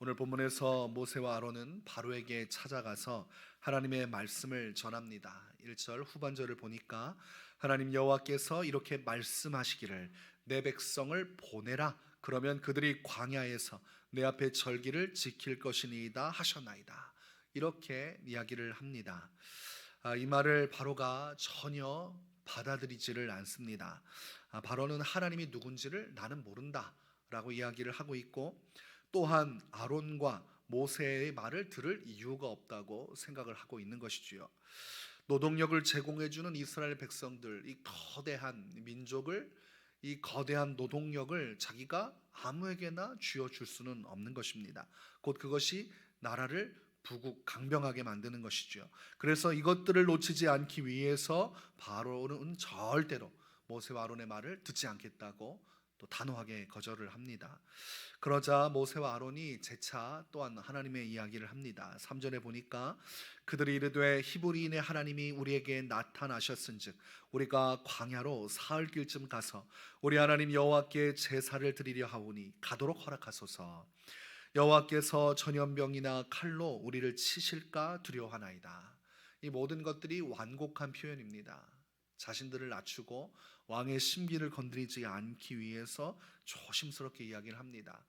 오늘 본문에서 모세와 아론은 바로에게 찾아가서 하나님의 말씀을 전합니다. 1절 후반절을 보니까 하나님 여호와께서 이렇게 말씀하시기를 내 백성을 보내라 그러면 그들이 광야에서 내 앞에 절기를 지킬 것이니이다 하셨나이다. 이렇게 이야기를 합니다. 아, 이 말을 바로가 전혀 받아들이지를 않습니다. 아, 바로는 하나님이 누군지를 나는 모른다 라고 이야기를 하고 있고 또한 아론과 모세의 말을 들을 이유가 없다고 생각을 하고 있는 것이지요. 노동력을 제공해 주는 이스라엘 백성들 이 거대한 민족을 이 거대한 노동력을 자기가 아무에게나 쥐어 줄 수는 없는 것입니다. 곧 그것이 나라를 부국 강병하게 만드는 것이죠. 그래서 이것들을 놓치지 않기 위해서 바로는 절대로 모세와 아론의 말을 듣지 않겠다고 또 단호하게 거절을 합니다. 그러자 모세와 아론이 재차 또한 하나님의 이야기를 합니다. 3절에 보니까 그들이 이르되 히브리인의 하나님이 우리에게 나타나셨은즉 우리가 광야로 사흘 길쯤 가서 우리 하나님 여호와께 제사를 드리려 하오니 가도록 허락하소서. 여호와께서 전염병이나 칼로 우리를 치실까 두려워하나이다. 이 모든 것들이 완곡한 표현입니다. 자신들을 낮추고 왕의 신비를 건드리지 않기 위해서 조심스럽게 이야기를 합니다.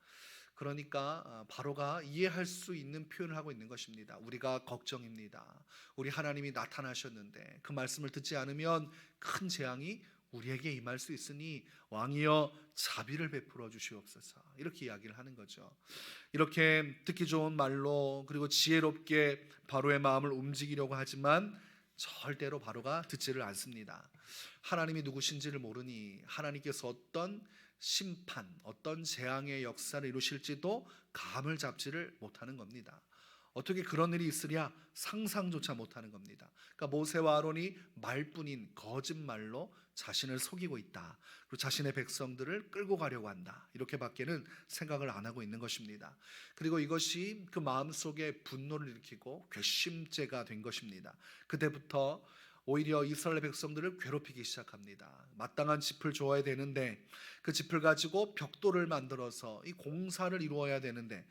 그러니까 아, 바로가 이해할 수 있는 표현을 하고 있는 것입니다. 우리가 걱정입니다. 우리 하나님이 나타나셨는데 그 말씀을 듣지 않으면 큰 재앙이 우리에게 임할 수 있으니 왕이여 자비를 베풀어 주시옵소서. 이렇게 이야기를 하는 거죠. 이렇게 듣기 좋은 말로 그리고 지혜롭게 바로의 마음을 움직이려고 하지만 절대로 바로가 듣지를 않습니다. 하나님이 누구신지를 모르니 하나님께서 어떤 심판, 어떤 재앙의 역사를 이루실지도 감을 잡지를 못하는 겁니다. 어떻게 그런 일이 있으랴 상상조차 못하는 겁니다. 그러니까 모세와 아론이 말뿐인 거짓말로 자신을 속이고 있다. 그리고 자신의 백성들을 끌고 가려고 한다. 이렇게밖에는 생각을 안 하고 있는 것입니다. 그리고 이것이 그 마음 속에 분노를 일으키고 괘씸죄가 된 것입니다. 그때부터 오히려 이스라엘 백성들을 괴롭히기 시작합니다. 마땅한 짚을 줘야 되는데 그 짚을 가지고 벽돌을 만들어서 이 공사를 이루어야 되는데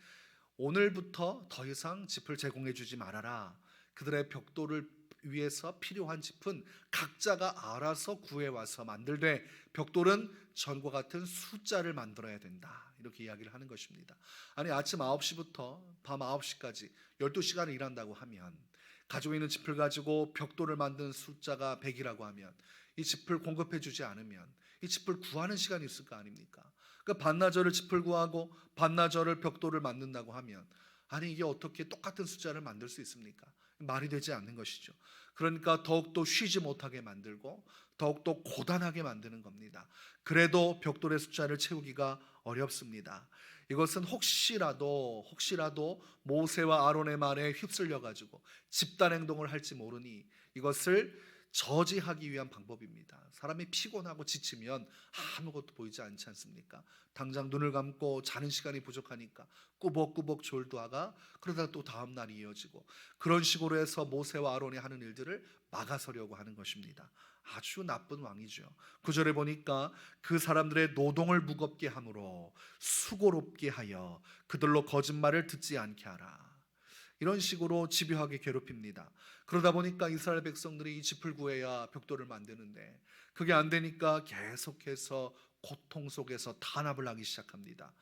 오늘부터 더 이상 짚을 제공해 주지 말아라. 그들의 벽돌을 위해서 필요한 짚은 각자가 알아서 구해 와서 만들되 벽돌은 전과 같은 숫자를 만들어야 된다. 이렇게 이야기를 하는 것입니다. 아니 아침 9시부터 밤 9시까지 12시간을 일한다고 하면 가지고 있는 짚을 가지고 벽돌을 만든 숫자가 100이라고 하면 이 짚을 공급해 주지 않으면 이 짚을 구하는 시간이 있을 거 아닙니까? 그 반나절을 짚을 구하고 반나절을 벽돌을 만든다고 하면 아니 이게 어떻게 똑같은 숫자를 만들 수 있습니까? 말이 되지 않는 것이죠. 그러니까 더욱더 쉬지 못하게 만들고 더욱더 고단하게 만드는 겁니다. 그래도 벽돌의 숫자를 채우기가 어렵습니다. 이것은 혹시라도 혹시라도 모세와 아론의 말에 휩쓸려 가지고 집단 행동을 할지 모르니 이것을 저지하기 위한 방법입니다. 사람이 피곤하고 지치면 아무것도 보이지 않지 않습니까? 당장 눈을 감고 자는 시간이 부족하니까 꾸벅꾸벅 졸다가 그러다가 또 다음 날이 이어지고 그런 식으로 해서 모세와 아론이 하는 일들을 막아서려고 하는 것입니다. 아주 나쁜 왕이죠. 구절에 보니까 그 사람들의 노동을 무겁게 함으로 수고롭게 하여 그들로 거짓말을 듣지 않게 하라. 이런 식으로 집요하게 괴롭힙니다. 그러다 보니까 이스라엘 백성들이 이 짚을 구해야 벽돌을 만드는데 그게 안 되니까 계속해서 고통 속에서 탄압을 하기 시작합니다.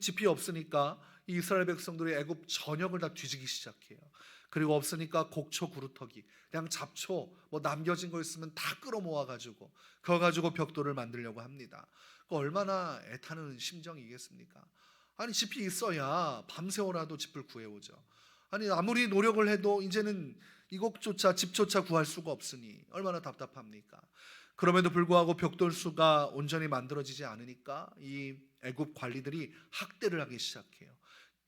짚이 없으니까 이 이스라엘 백성들이 애굽 전역을 다 뒤지기 시작해요. 그리고 없으니까 곡초 구루터기 그냥 잡초 뭐 남겨진 거 있으면 다 끌어모아 가지고 그거 가지고 벽돌을 만들려고 합니다. 그 얼마나 애타는 심정이겠습니까? 아니 짚이 있어야 밤새워라도 짚을 구해오죠. 아니 아무리 노력을 해도 이제는 이것조차 집조차 구할 수가 없으니 얼마나 답답합니까? 그럼에도 불구하고 벽돌수가 온전히 만들어지지 않으니까 이 애굽 관리들이 학대를 하기 시작해요.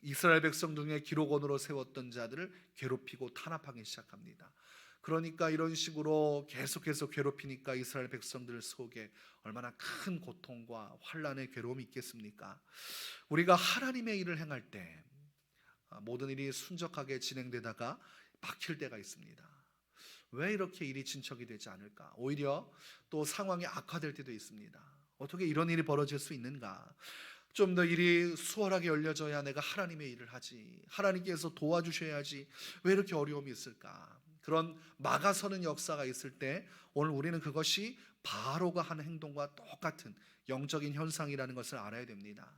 이스라엘 백성 중에 기록원으로 세웠던 자들을 괴롭히고 탄압하기 시작합니다. 그러니까 이런 식으로 계속해서 괴롭히니까 이스라엘 백성들 속에 얼마나 큰 고통과 환란의 괴로움이 있겠습니까? 우리가 하나님의 일을 행할 때 아, 모든 일이 순적하게 진행되다가 막힐 때가 있습니다. 왜 이렇게 일이 진척이 되지 않을까? 오히려 또 상황이 악화될 때도 있습니다. 어떻게 이런 일이 벌어질 수 있는가? 좀 더 일이 수월하게 열려져야 내가 하나님의 일을 하지. 하나님께서 도와주셔야지. 왜 이렇게 어려움이 있을까? 그런 막아서는 역사가 있을 때 오늘 우리는 그것이 바로가 하는 행동과 똑같은 영적인 현상이라는 것을 알아야 됩니다.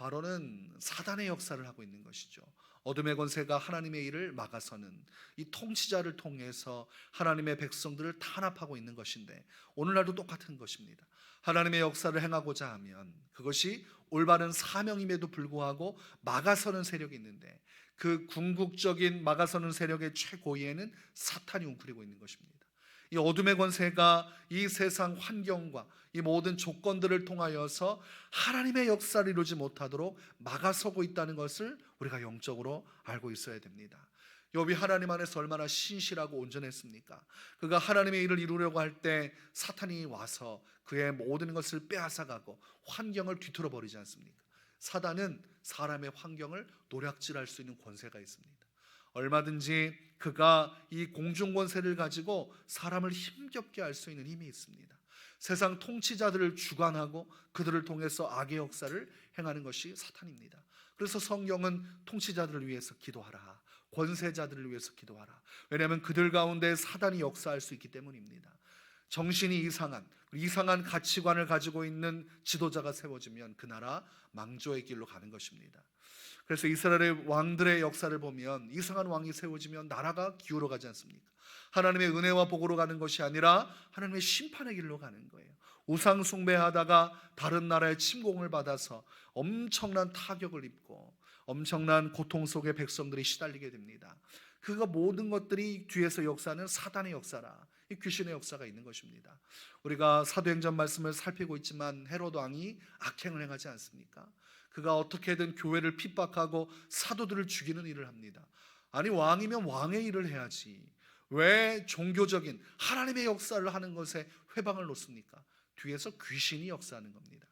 바로는 사단의 역사를 하고 있는 것이죠. 어둠의 권세가 하나님의 일을 막아서는 이 통치자를 통해서 하나님의 백성들을 탄압하고 있는 것인데 오늘날도 똑같은 것입니다. 하나님의 역사를 행하고자 하면 그것이 올바른 사명임에도 불구하고 막아서는 세력이 있는데 그 궁극적인 막아서는 세력의 최고위에는 사탄이 웅크리고 있는 것입니다. 이 어둠의 권세가 이 세상 환경과 이 모든 조건들을 통하여서 하나님의 역사를 이루지 못하도록 막아서고 있다는 것을 우리가 영적으로 알고 있어야 됩니다. 욥이 하나님 안에서 얼마나 신실하고 온전했습니까? 그가 하나님의 일을 이루려고 할 때 사탄이 와서 그의 모든 것을 빼앗아가고 환경을 뒤틀어 버리지 않습니까? 사단은 사람의 환경을 노략질할 수 있는 권세가 있습니다. 얼마든지 그가 이 공중 권세를 가지고 사람을 힘겹게 할 수 있는 힘이 있습니다. 세상 통치자들을 주관하고 그들을 통해서 악의 역사를 행하는 것이 사탄입니다. 그래서 성경은 통치자들을 위해서 기도하라. 권세자들을 위해서 기도하라. 왜냐하면 그들 가운데 사단이 역사할 수 있기 때문입니다. 정신이 이상한 이상한 가치관을 가지고 있는 지도자가 세워지면 그 나라 망조의 길로 가는 것입니다. 그래서 이스라엘의 왕들의 역사를 보면 이상한 왕이 세워지면 나라가 기울어 가지 않습니까? 하나님의 은혜와 복으로 가는 것이 아니라 하나님의 심판의 길로 가는 거예요. 우상 숭배하다가 다른 나라의 침공을 받아서 엄청난 타격을 입고 엄청난 고통 속에 백성들이 시달리게 됩니다. 그가 모든 것들이 뒤에서 역사는 사단의 역사라. 이 귀신의 역사가 있는 것입니다. 우리가 사도행전 말씀을 살피고 있지만 헤로드 왕이 악행을 행하지 않습니까? 그가 어떻게든 교회를 핍박하고 사도들을 죽이는 일을 합니다. 아니 왕이면 왕의 일을 해야지. 왜 종교적인 하나님의 역사를 하는 것에 회방을 놓습니까? 뒤에서 귀신이 역사하는 겁니다.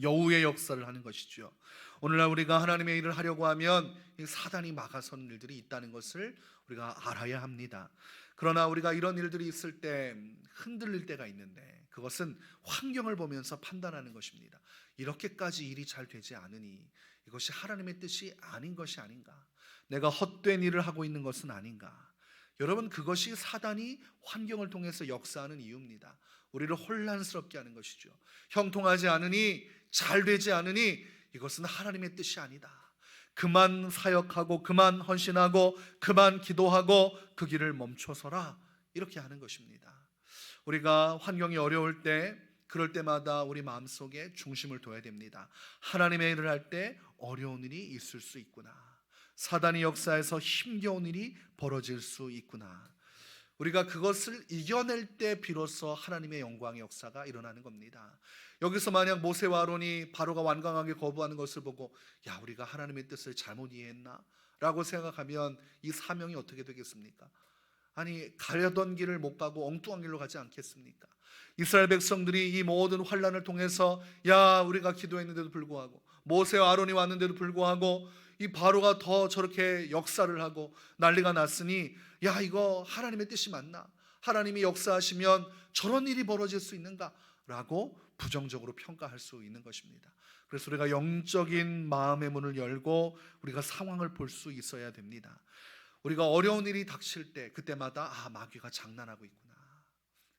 여우의 역사를 하는 것이죠. 오늘날 우리가 하나님의 일을 하려고 하면 사단이 막아서는 일들이 있다는 것을 우리가 알아야 합니다. 그러나 우리가 이런 일들이 있을 때 흔들릴 때가 있는데 그것은 환경을 보면서 판단하는 것입니다. 이렇게까지 일이 잘 되지 않으니 이것이 하나님의 뜻이 아닌 것이 아닌가? 내가 헛된 일을 하고 있는 것은 아닌가? 여러분 그것이 사단이 환경을 통해서 역사하는 이유입니다. 우리를 혼란스럽게 하는 것이죠. 형통하지 않으니 잘 되지 않으니 이것은 하나님의 뜻이 아니다. 그만 사역하고 그만 헌신하고 그만 기도하고 그 길을 멈춰서라 이렇게 하는 것입니다. 우리가 환경이 어려울 때 그럴 때마다 우리 마음속에 중심을 둬야 됩니다. 하나님의 일을 할 때 어려운 일이 있을 수 있구나. 사단이 역사에서 힘겨운 일이 벌어질 수 있구나. 우리가 그것을 이겨낼 때 비로소 하나님의 영광의 역사가 일어나는 겁니다. 여기서 만약 모세와 아론이 바로가 완강하게 거부하는 것을 보고 야 우리가 하나님의 뜻을 잘못 이해했나? 라고 생각하면 이 사명이 어떻게 되겠습니까? 아니 가려던 길을 못 가고 엉뚱한 길로 가지 않겠습니까? 이스라엘 백성들이 이 모든 환란을 통해서 야 우리가 기도했는데도 불구하고 모세와 아론이 왔는데도 불구하고 이 바로가 더 저렇게 역사를 하고 난리가 났으니 야 이거 하나님의 뜻이 맞나? 하나님이 역사하시면 저런 일이 벌어질 수 있는가라고 부정적으로 평가할 수 있는 것입니다. 그래서 우리가 영적인 마음의 문을 열고 우리가 상황을 볼 수 있어야 됩니다. 우리가 어려운 일이 닥칠 때 그때마다 아 마귀가 장난하고 있구나.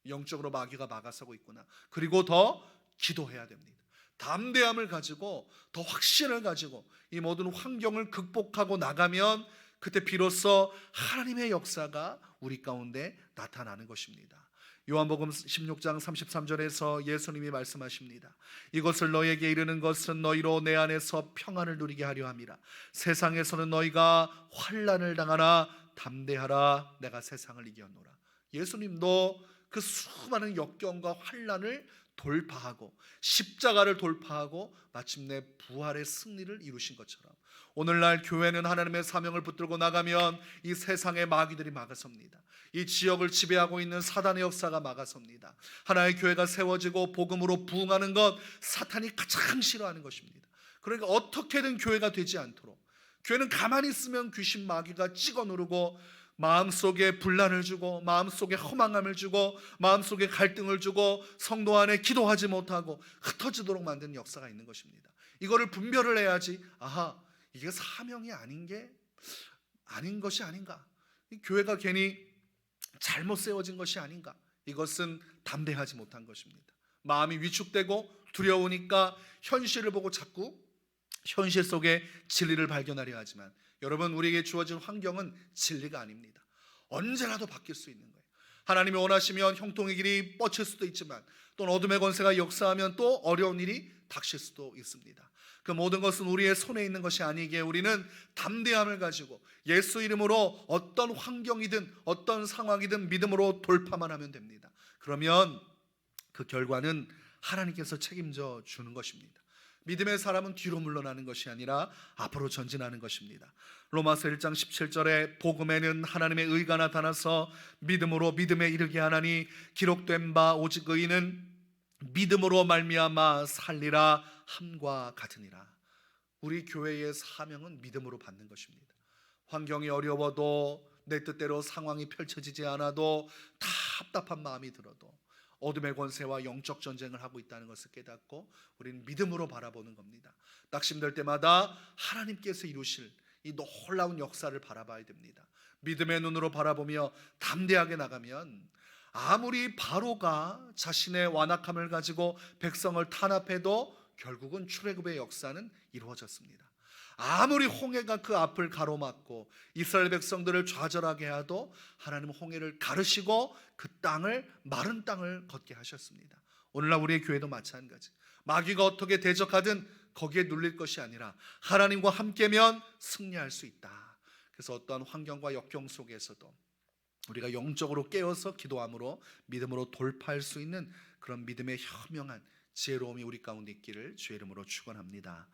영적으로 마귀가 막아서고 있구나. 그리고 더 기도해야 됩니다. 담대함을 가지고 더 확신을 가지고 이 모든 환경을 극복하고 나가면 그때 비로소 하나님의 역사가 우리 가운데 나타나는 것입니다. 요한복음 16장 33절에서 예수님이 말씀하십니다. 이것을 너에게 이르는 것은 너희로 내 안에서 평안을 누리게 하려 함이라. 세상에서는 너희가 환난을 당하나 담대하라. 내가 세상을 이겼노라. 예수님도 그 수많은 역경과 환난을 돌파하고 십자가를 돌파하고 마침내 부활의 승리를 이루신 것처럼 오늘날 교회는 하나님의 사명을 붙들고 나가면 이 세상의 마귀들이 막아섭니다. 이 지역을 지배하고 있는 사단의 역사가 막아섭니다. 하나의 교회가 세워지고 복음으로 부흥하는 것 사탄이 가장 싫어하는 것입니다. 그러니까 어떻게든 교회가 되지 않도록 교회는 가만히 있으면 귀신 마귀가 찍어 누르고 마음속에 분란을 주고 마음속에 허망함을 주고 마음속에 갈등을 주고 성도 안에 기도하지 못하고 흩어지도록 만드는 역사가 있는 것입니다. 이거를 분별을 해야지. 아하, 이게 사명이 아닌 게 아닌 것이 아닌가. 이 교회가 괜히 잘못 세워진 것이 아닌가. 이것은 담대하지 못한 것입니다. 마음이 위축되고 두려우니까 현실을 보고 자꾸 현실 속에 진리를 발견하려 하지만 여러분 우리에게 주어진 환경은 진리가 아닙니다. 언제라도 바뀔 수 있는 거예요. 하나님이 원하시면 형통의 길이 뻗칠 수도 있지만 또 어둠의 권세가 역사하면 또 어려운 일이 닥칠 수도 있습니다. 그 모든 것은 우리의 손에 있는 것이 아니기에 우리는 담대함을 가지고 예수 이름으로 어떤 환경이든 어떤 상황이든 믿음으로 돌파만 하면 됩니다. 그러면 그 결과는 하나님께서 책임져 주는 것입니다. 믿음의 사람은 뒤로 물러나는 것이 아니라 앞으로 전진하는 것입니다. 로마서 1장 17절에 복음에는 하나님의 의가 나타나서 믿음으로 믿음에 이르게 하나니 기록된 바 오직 의인은 믿음으로 말미암아 살리라 함과 같으니라. 우리 교회의 사명은 믿음으로 받는 것입니다. 환경이 어려워도 내 뜻대로 상황이 펼쳐지지 않아도 답답한 마음이 들어도 어둠의 권세와 영적 전쟁을 하고 있다는 것을 깨닫고 우리는 믿음으로 바라보는 겁니다. 낙심될 때마다 하나님께서 이루실 이 놀라운 역사를 바라봐야 됩니다. 믿음의 눈으로 바라보며 담대하게 나가면 아무리 바로가 자신의 완악함을 가지고 백성을 탄압해도 결국은 출애굽의 역사는 이루어졌습니다. 아무리 홍해가 그 앞을 가로막고 이스라엘 백성들을 좌절하게 하도 하나님은 홍해를 가르시고 그 땅을 마른 땅을 걷게 하셨습니다. 오늘날 우리의 교회도 마찬가지. 마귀가 어떻게 대적하든 거기에 눌릴 것이 아니라 하나님과 함께면 승리할 수 있다. 그래서 어떠한 환경과 역경 속에서도 우리가 영적으로 깨어서 기도함으로 믿음으로 돌파할 수 있는 그런 믿음의 현명한 지혜로움이 우리 가운데 있기를 주의 이름으로 축원합니다.